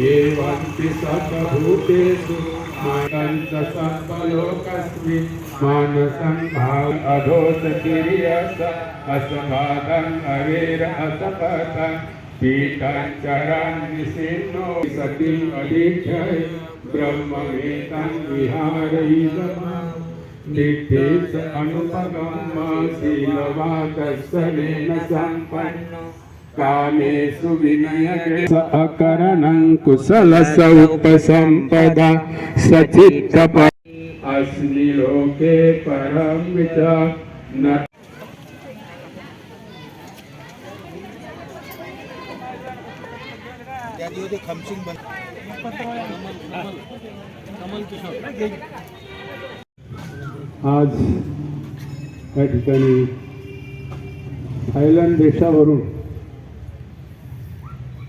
एवन्ति सर्वभूतेषु मानञ्च सर्वलोकस्मि मानसं भाव अधोसतिर्यस असभागम् अवेर असपथं पीठञ्चरान्निसिन्नो सति अधीक्षय ब्रह्मवेदं विहारयितम् नित्येच अनुपगम शीलवाकर्षणेन सम्पन्नो कामेषु विनयके। स अकरणं कुशलस उपसम्पदा सचित्तप अस्मि लोके परं न आज या ठिकाणी थायलंड देशावरून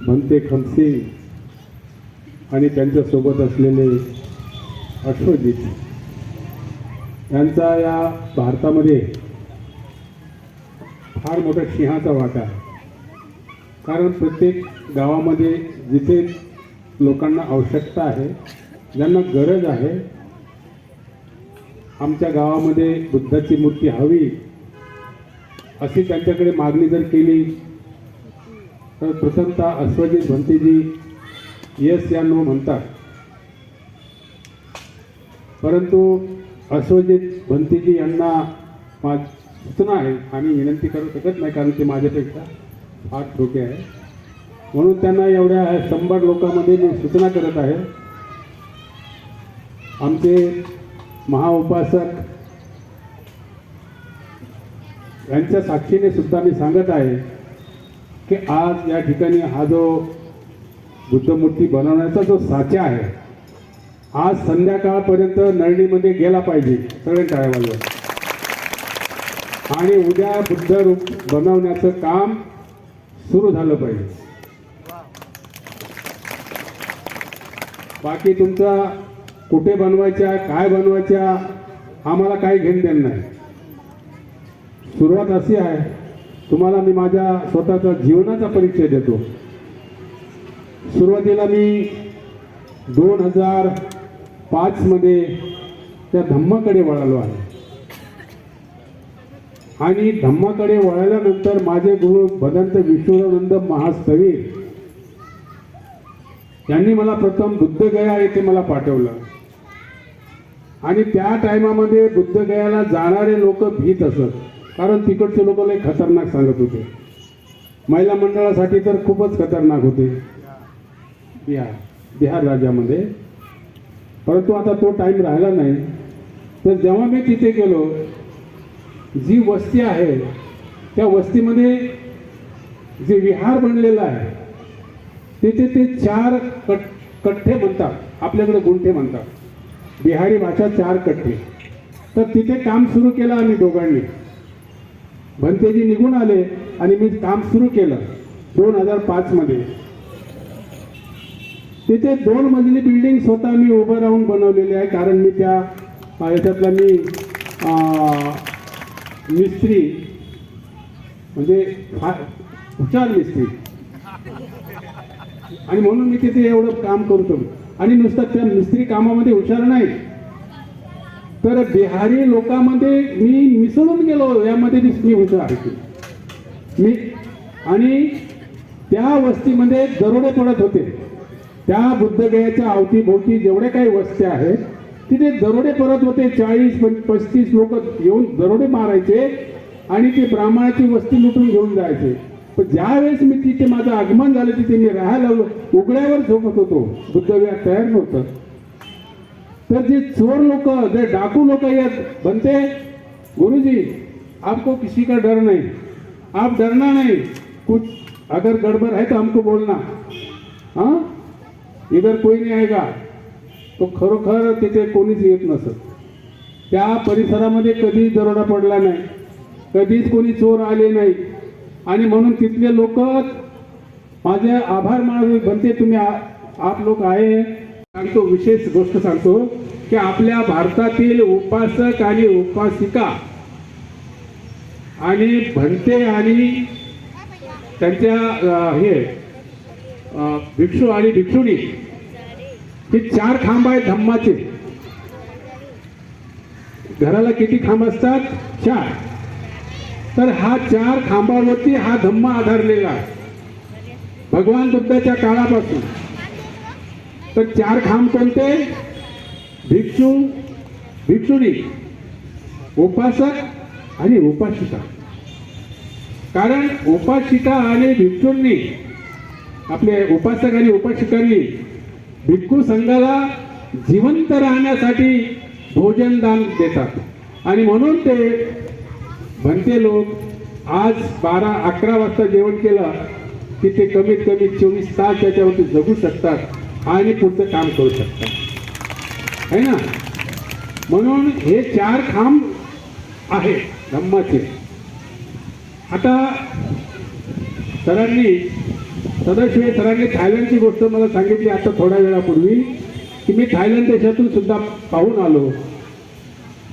भंते खमसिंग आणि त्यांच्यासोबत असलेले अश्वजित. यांचा या भारतामध्ये फार मोठा सिंहाचा वाटा आहे. कारण प्रत्येक गावामध्ये जिथे लोकांना आवश्यकता आहे ज्यांना गरज आहे आमच्या गावामध्ये बुद्धाची मूर्ती हवी अशी त्यांच्याकडे मागणी जर केली तर प्रथमतः अश्वजित भंतीजी यस या नो म्हणतात. परंतु अश्वजित भंतीजी यांना मा सूचना आहे आम्ही विनंती करू शकत नाही कारण ते माझ्यापेक्षा फार छोटे आहे. म्हणून त्यांना एवढ्या शंभर लोकांमध्ये मी सूचना करत आहे. आमचे महाउपासक यांच्या साक्षीने सुद्धा मी सांगत आहे की आज या ठिकाणी हा जो बुद्धमूर्ती बनवण्याचा जो साचा आहे आज संध्याकाळपर्यंत नळणीमध्ये गेला पाहिजे सगळे टाळेवाले आणि उद्या बुद्ध रूप बनवण्याचं काम सुरू झालं पाहिजे. बाकी तुमचा कुठे बनवायच्या काय बनवायच्या आम्हाला काही घेणं देणं नाही. सुरुवात अशी आहे तुम्हाला मी माझ्या स्वतःचा जीवनाचा परिचय देतो. सुरुवातीला मी दोन हजार पाचमध्ये त्या धम्माकडे वळालो आहे. आणि धम्माकडे वळाल्यानंतर माझे गुरु भदंत विश्वानंद महास्तवीर यांनी मला प्रथम बुद्धगया येथे मला पाठवलं. आणि त्या टायमामध्ये बुद्धगयाला जाणारे लोक भीत असत. कारण तिकडचे लोक लय खतरनाक सांगत होते. महिला मंडळासाठी तर खूपच खतरनाक होते. बिहार बिहार राज्यामध्ये. परंतु आता तो टाईम राहिला नाही. तर जेव्हा मी तिथे गेलो जी वस्ती आहे त्या वस्तीमध्ये जे विहार बनलेलं आहे तिथे ते चार कट कठ्ठे म्हणतात. आपल्याकडे गुंठे म्हणतात. बिहारी भाषा चार कठ्ठे. तर तिथे काम सुरू केलं आम्ही दोघांनी. भंतेजी निघून आले आणि मी काम सुरू केलं दोन हजार पाचमध्ये तिथे दोन मजली बिल्डिंग स्वतः मी उभं राहून बनवलेली आहे कारण मी त्या याच्यातला मी मिस्त्री म्हणजे हुशार मिस्त्री. आणि म्हणून मी तिथे एवढं काम करतो. आणि नुसतं त्या मिस्त्री कामामध्ये हुशार नाही. तर बिहारी लोकांमध्ये मी मिसळून गेलो यामध्ये मी मी हुशार आहे. मी आणि त्या वस्तीमध्ये दरोडे पडत होते. त्या बुद्धगयाच्या अवतीभोवती जेवढे काही वस्त्या आहेत तिथे दरोडे पडत होते. चाळीस पस्तीस लोक येऊन दरोडे मारायचे आणि ते ब्राह्मणाची वस्ती लुटून घेऊन जायचे. पण ज्यावेळेस मी तिथे माझं आगमन झालं तिथे मी राहायला उघड्यावर झोपत होतो. बुद्धगया तयार नव्हतं. तर जे चोर लोक जे डाकू लोक येत बनते गुरुजी आपको किसी का डर नहीं। आप डरना नहीं। कुछ अगर गड़बड़ है तो हमको बोलना। हाँ? इधर कोई नहीं आएगा। तो खरोखर तिथे कोणीच येत नसत। त्या परिसरामध्ये कधीच दरोडा पडला नाही. कधीच कोणी चोर आले नाही. आणि म्हणून तिथले लोक माझे आभार मानू बनते तुम्ही आ- आप लोक आहे. सांगतो विशेष गोष्ट सांगतो की आपल्या भारतातील उपासक आणि उपासिका आणि भंते आणि त्यांच्या हे भिक्षू आणि भिक्षुणी हे चार खांब आहेत धम्माचे. घराला किती खांब असतात? चार. तर हा चार खांबावरती हा धम्म आधारलेला आहे. भगवान बुद्धाच्या काळापासून. तर चार खांब कोणते? भिक्षू भिक्षुणी उपासक आणि उपासिका. कारण उपासिका आणि भिक्षूंनी आपले उपासक आणि उपासिकांनी भिक्खू संघाला जिवंत राहण्यासाठी भोजनदान देतात. आणि म्हणून ते म्हणते लोक आज बारा अकरा वाजता जेवण केलं की ते कमीत कमी चोवीस तास त्याच्यावरती जगू शकतात. आणि पुढचं काम करू शकतात है ना? म्हणून हे चार खांब आहे धम्माचे. आता सरांनी सदाशिवाय सरांनी थायलंडची गोष्ट मला सांगितली आता थोड्या वेळापूर्वी की मी थायलंड देशातून सुद्धा पाहून आलो.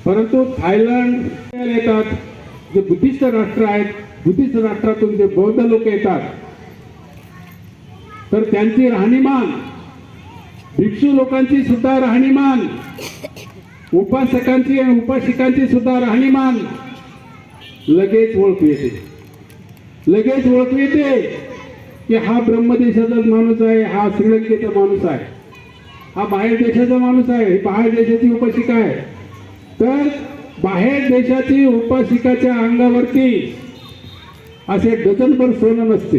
परंतु थायलंड येतात जे बुद्धिस्ट राष्ट्र आहेत बुद्धिस्ट राष्ट्रातून जे बौद्ध लोक येतात तर त्यांची राहणीमान भिक्षू लोकांची सुद्धा राहणीमान उपासकांची आणि उपासिकांची सुद्धा राहणीमान लगेच ओळखू येते. लगेच ओळखू येते की हा ब्रह्मदेशाचाच माणूस आहे हा श्रीलंकेचा माणूस आहे हा बाहेर देशाचा माणूस आहे ही बाहेर देशाची उपासिका आहे. तर बाहेर देशाची उपासिकाच्या अंगावरती असे डझनभर सोनं नसते.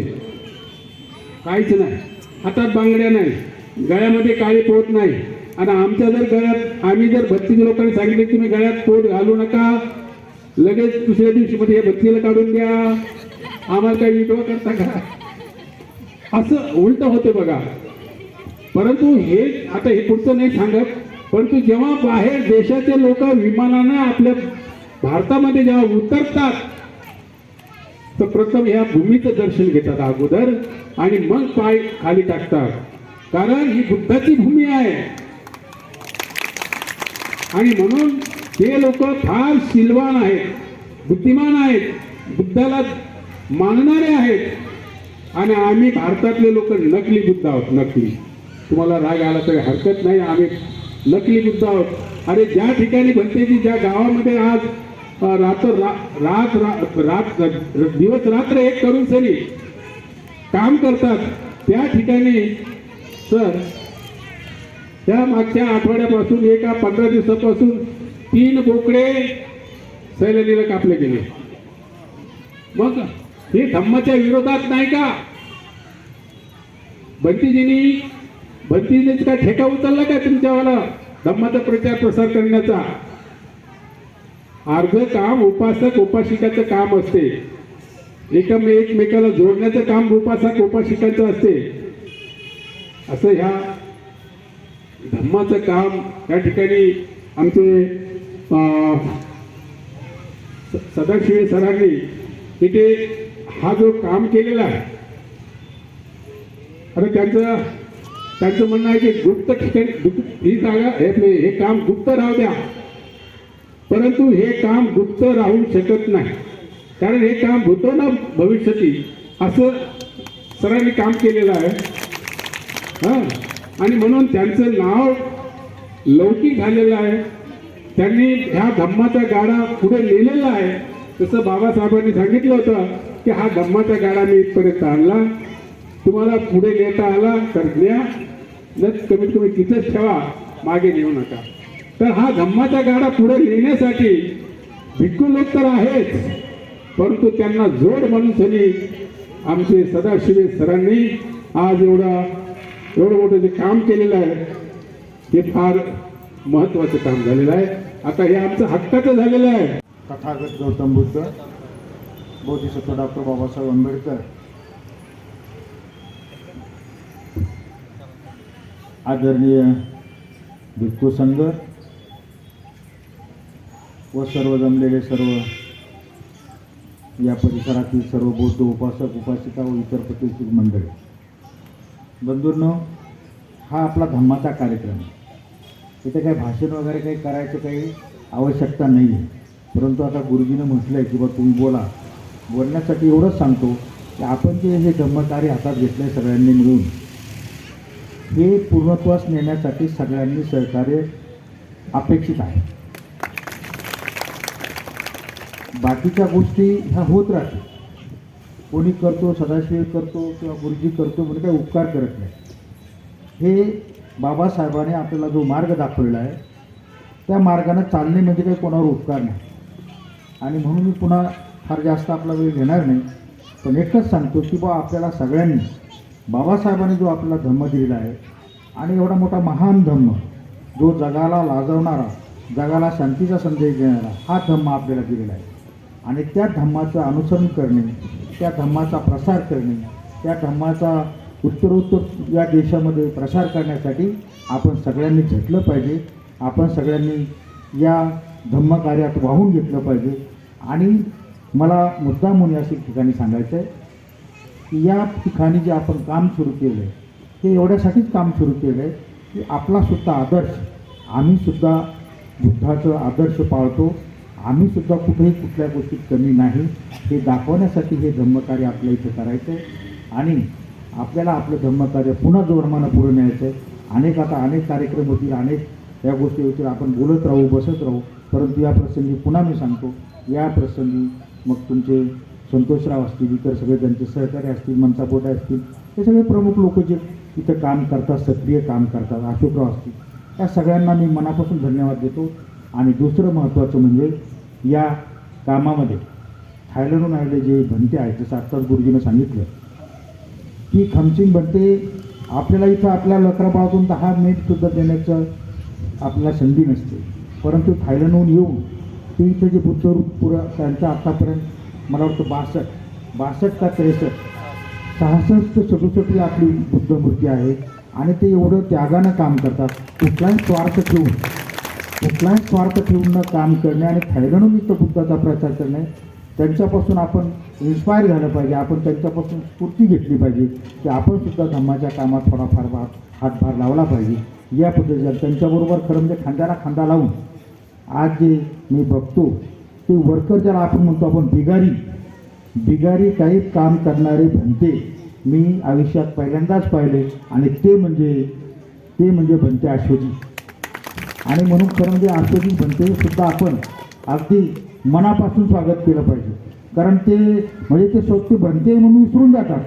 काहीच नाही. हातात बांगड्या नाही. गळ्यामध्ये काळी पोत नाही. आणि आमच्या जर गळ्यात आम्ही जर भक्ती लोकांनी सांगितले तुम्ही गळ्यात पोट घालू नका लगेच दुसऱ्या दिवशी मध्ये हे भक्तीला काढून द्या. आम्हाला काही विधवा करता का? असं उलट होते बघा. परंतु हे आता हे पुढचं नाही सांगत परंतु जेव्हा बाहेर देशाचे लोक विमानानं आपल्या भारतामध्ये जेव्हा उतरतात तर प्रथम ह्या भूमीचं दर्शन घेतात अगोदर आणि मग पाय खाली टाकतात. कारण ही बुद्धाची भूमी आहे. आणि म्हणून ते लोक फार शिलवान आहेत बुद्धिमान आहेत बुद्धाला मानणारे आहेत. आणि आम्ही भारतातले लोक नकली बुद्ध आहोत नकली. तुम्हाला राग आला तरी हरकत नाही आम्ही नकली बुद्ध आहोत. अरे ज्या ठिकाणी म्हणते की ज्या गावामध्ये आज रात्र रा- रात रा- रात दिवस रात्र एक करून सरी काम करतात त्या ठिकाणी सर त्या मागच्या आठवड्यापासून एका पंधरा दिवसापासून तीन बोकडे सैलनीला कापले गेले. मग हे धम्माच्या विरोधात नाही का? बंतीजीनी बंतीजीच काय ठेका उचलला का तुमच्यावाला धम्माचा प्रचार प्रसार करण्याचा? अर्ध काम उपासक उपासिकाचं काम असते. एकम एकमेकाला जोडण्याचं काम उपासक उपासिकाचं असते. असं ह्या धम्माचं काम या ठिकाणी आमचे अं, सदाशिव सरांनी इथे हा जो काम केलेला आहे अरे त्यांचं त्यांचं म्हणणं आहे की गुप्त ठिकाणी ही जागा हे हे काम गुप्त राहू द्या. परंतु हे काम गुप्त राहू शकत नाही. कारण हे काम भूतो ना भविष्यती असं सरांनी काम केलेलं आहे. हो. आणि म्हणून त्यांचं नाव लौकिक झालेलं आहे. त्यांनी ह्या धम्माचा गाडा पुढे नेलेला आहे. तसं बाबासाहेबांनी सांगितलं होतं की हा धम्माचा गाडा मी इथपर्यंत आणला. तुम्हाला पुढे नेता आला तर द्या. जर कमीत कमी तिथंच ठेवा. मागे नेऊ नका. तर हा धम्माचा गाडा पुढे नेण्यासाठी भिक्खू लोक तर आहेच. परंतु त्यांना जोड म्हणून सनी आमचे सदाशिव सरांनी आज एवढा एवढं मोठं जे काम केलेलं आहे ते फार महत्वाचं काम झालेलं आहे. आता हे आमचं हक्काचं झालेलं आहे. तथागत गौतम बुद्ध बोधिसत्व डॉक्टर बाबासाहेब आंबेडकर. आदरणीय भिक्खू संघ व सर्व जमलेले सर्व या परिसरातील सर्व बौद्ध उपासक उपासिका व इतर प्रतिष्ठित मंडळी. बंधूंनो हा आपला धम्माचा कार्यक्रम आहे. इथे काही भाषण वगैरे काही करायचं काही आवश्यकता नाही आहे परंतु आता गुरुजीनं म्हटलं आहे की बा तुम्ही बोला. बोलण्यासाठी एवढंच सांगतो की आपण जे हे धम्मकार्य हातात घेतलं आहे सगळ्यांनी मिळून हे पूर्णत्वास नेण्यासाठी सगळ्यांनी सहकार्य अपेक्षित आहे. बाकीच्या गोष्टी ह्या होत राहतील. कोणी करतो सदाशिव करतो किंवा गुरुजी करतो म्हणजे काही उपकार करत नाही. हे बाबासाहेबाने आपल्याला जो मार्ग दाखवलेला आहे त्या मार्गाने चालणे म्हणजे काही कोणावर उपकार नाही. आणि म्हणून मी पुन्हा फार जास्त आपला वेळ घेणार नाही पण एकच सांगतो की बा आपल्याला सगळ्यांनी बाबासाहेबांनी जो आपल्याला धम्म दिलेला आहे आणि एवढा मोठा महान धम्म जो जगाला लाजवणारा जगाला शांतीचा संदेश देणारा हा धम्म आपल्याला दिलेला आहे. आणि त्या धम्माचं अनुसरण करणे त्या धम्माचा प्रसार करणे त्या धम्माचा उत्तरोत्तर या देशामध्ये प्रसार करण्यासाठी आपण सगळ्यांनी झटलं पाहिजे. आपण सगळ्यांनी या धम्मकार्यात वाहून घेतलं पाहिजे. आणि मला मुद्दा म्हणून या ठिकाणी सांगायचं आहे की या ठिकाणी जे आपण काम सुरू केलं आहे ते एवढ्यासाठीच काम सुरू केलं आहे की आपलासुद्धा आदर्श आम्हीसुद्धा बुद्धाचं आदर्श पाळतो. आम्हीसुद्धा कुठेही कुठल्या गोष्टीत कमी नाही. हे दाखवण्यासाठी हे धम्मकार्य आपल्या इथं करायचं आहे आणि आपल्याला आपलं धम्मकार्य पुन्हा जोरमानं पुढे न्यायचं आहे अनेक आता अनेक कार्यक्रम होतील अनेक या गोष्टी होतील. आपण बोलत राहू बसत राहू. परंतु या प्रसंगी पुन्हा मी सांगतो या प्रसंगी मग तुमचे संतोषराव असतील इतर सगळे त्यांचे सहकारी असतील मनसापोटे असतील हे सगळे प्रमुख लोक जे इथं काम करतात सक्रिय काम करतात अशोकराव असतील या सगळ्यांना मी मनापासून धन्यवाद देतो. आणि दुसरं महत्त्वाचं म्हणजे या कामामध्ये. थायलंडहून आलेले जे भंते आहेत जसं आत्ताच गुरुजीनं सांगितलं की खमसिंग भंते आपल्याला इथं आपल्या लकरापासून दहा मिनिटसुद्धा देण्याचं आपल्याला संधी नसते. परंतु थायलंडहून येऊन ते इथं जे बुद्धरूप पुरं त्यांचा आत्तापर्यंत मला वाटतं बासष्ट बासष्ट का त्रेसष्ट सहासष्ट सदुसष्टची आपली बुद्ध मूर्ती आहे. आणि ते एवढं त्यागानं काम करतात. कुठलाही स्वार्थ ठेवून कुठलाही स्वार्थ ठेवून काम करणे आणि थायलंडहून बुद्धाचा प्रचार करणे त्यांच्यापासून आपण इन्स्पायर झालं पाहिजे. आपण त्यांच्यापासून स्फूर्ती घेतली पाहिजे की आपण सुद्धा धम्माच्या कामात थोडाफार भा हातभार लावला पाहिजे. या पद्धतीने त्यांच्याबरोबर खरं म्हणजे खांद्याला खांदा लावून आज जे मी बघतो ते वर्कर ज्याला आपण म्हणतो आपण बिगारी बिगारी काही काम करणारे भंते मी आयुष्यात पहिल्यांदाच पाहिले आणि ते म्हणजे ते म्हणजे भंते अश्वजी. आणि म्हणून खरं म्हणजे आंतरिक बनते सुद्धा आपण अगदी मनापासून स्वागत केलं पाहिजे. कारण ते म्हणजे ते स्वतः बनते म्हणून विसरून जातात.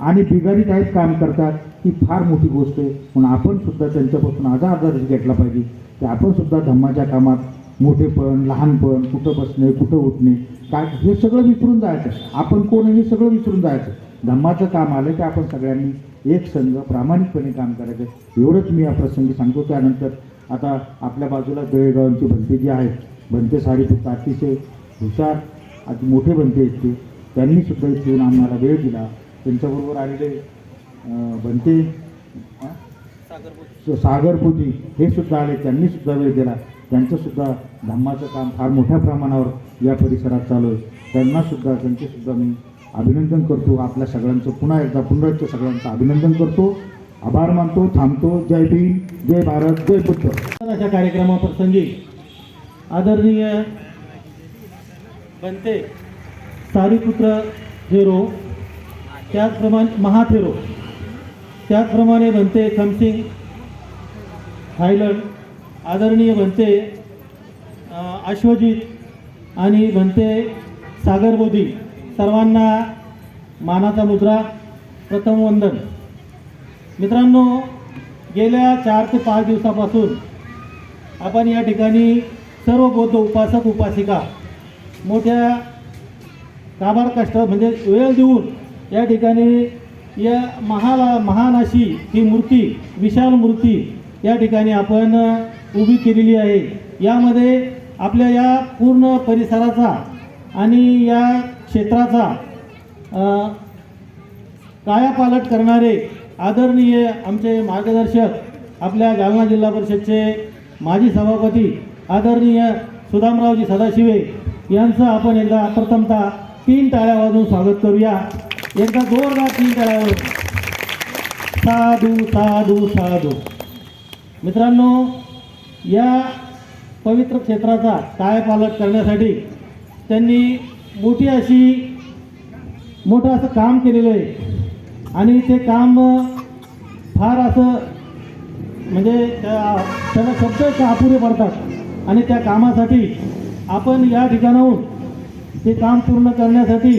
आणि बिगारी आहेत काम करतात ही फार मोठी गोष्ट आहे. म्हणून आपण सुद्धा त्यांच्यापासून आजार आधार घेतला पाहिजे की आपण सुद्धा धम्माच्या कामात मोठेपण लहानपण कुठं बसणे कुठं उठणे काय हे सगळं विसरून जायचं. आपण कोण हे सगळं विसरून जायचं. धम्माचं काम आलं की आपण सगळ्यांनी एक संघ प्रामाणिकपणे काम करायचं. एवढंच मी या प्रसंगी सांगतो. त्यानंतर आता आपल्या बाजूला दळेगावांची भंते जी आहेत भंते साडीपुत्र अतिशय हुशार अति मोठे भंते आहेत ते. त्यांनी सुद्धा इथे येऊन आम्हाला वेळ दिला. त्यांच्याबरोबर आलेले? स- सागरपुती. हे सुद्धा आले. त्यांनी सुद्धा वेळ दिला. त्यांचंसुद्धा धम्माचं काम फार मोठ्या प्रमाणावर या परिसरात चालू आहे. त्यांना सुद्धा त्यांचे सुद्धा मी अभिनंदन करतो. आपल्या सगळ्यांचं पुन्हा एकदा एकदा सगळ्यांचं अभिनंदन करतो. आभार मानतो थांबतो. जय भीम जय भारत जय बुद्ध. अशा कार्यक्रमाप्रसंगी आदरणीय बनते सारीपुत्र थेरो त्याचप्रमाणे महाथेरो त्याचप्रमाणे बनते खमसिंग थायलंड आदरणीय बनते अ, अश्वजित आणि बनते सागर मोदी सर्वांना मानाचा मुद्रा प्रथम वंदन. मित्रांनो गेल्या चार ते पाच दिवसापासून आपण या ठिकाणी सर्व बौद्ध उपासक उपासिका मोठ्या काबार कष्ट म्हणजे वेळ देऊन या ठिकाणी या महाला महान अशी ही मूर्ती विशाल मूर्ती या ठिकाणी आपण उभी केलेली आहे. यामध्ये आपल्या या पूर्ण परिसराचा आणि या क्षेत्राचा कायापालट करणारे आदरणीय आमचे मार्गदर्शक आपल्या जालना जिल्हा परिषदचे माजी सभापती आदरणीय सुदामरावजी सदाशिवे यांचं आपण एकदा प्रथमतः तीन टाळ्या वाजून स्वागत करूया. एकदा जोरदार तीन टाळ्यावर साधू साधू साधू. मित्रांनो या पवित्र क्षेत्राचा कायापालट करण्यासाठी त्यांनी मोठी अशी मोठं असं काम केलेलं आहे. आणि ते काम फार असं म्हणजे त्याला शब्द अपुरे पडतात. आणि त्या कामासाठी आपण या ठिकाणाहून ते काम पूर्ण करण्यासाठी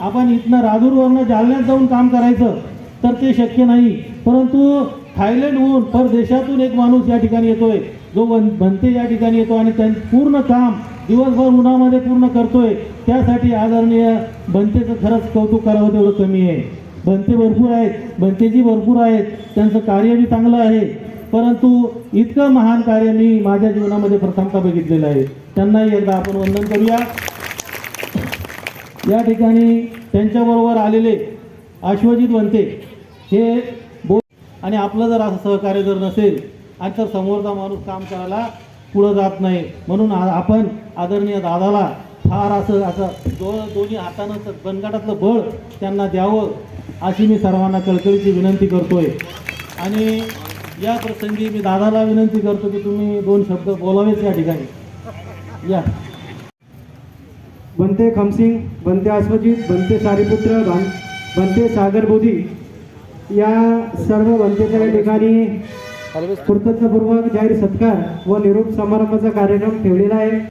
आपण इथनं राजूरवरनं जालन्यात जाऊन काम करायचं तर ते शक्य नाही. परंतु थायलंडहून परदेशातून एक माणूस या ठिकाणी येतोय. जो वन बनते या ठिकाणी येतो आणि त्यां पूर्ण काम दिवसभर उन्हामध्ये पूर्ण करतोय. त्यासाठी आदरणीय बनतेचं खरंच कौतुक करावं तेवढं कमी आहे. बनते भरपूर आहेत. बनतेजी भरपूर आहेत. त्यांचं कार्य बी चांगलं आहे. परंतु इतकं महान कार्य मी माझ्या जीवनामध्ये प्रथमता बघितलेलं आहे. त्यांनाही एकदा आपण वंदन करूया. या ठिकाणी त्यांच्याबरोबर आलेले आश्वजित बनते हे बोल आणि आपलं जर असं सहकार्य जर नसेल आणि तर समोरचा माणूस काम करायला पुढं जात नाही. म्हणून आपण आदरणीय दादाला फार असं असं दो दोन्ही हातानं बनगाटातलं बळ त्यांना द्यावं. अशी मी सर्वांना कळकळीची विनंती करतोय. आणि या प्रसंगी मी दादाला विनंती करतो की तुम्ही दोन शब्द बोलावेच या ठिकाणी. या. बनते खमसिंग बनते अश्वजित बनते सारीपुत्र बनते सागर बोधी. या सर्व बनतेच्या या ठिकाणी कृतज्ञपूर्वक जाहीर सत्कार व निरोप समारंभाचा कार्यक्रम ठेवलेला आहे.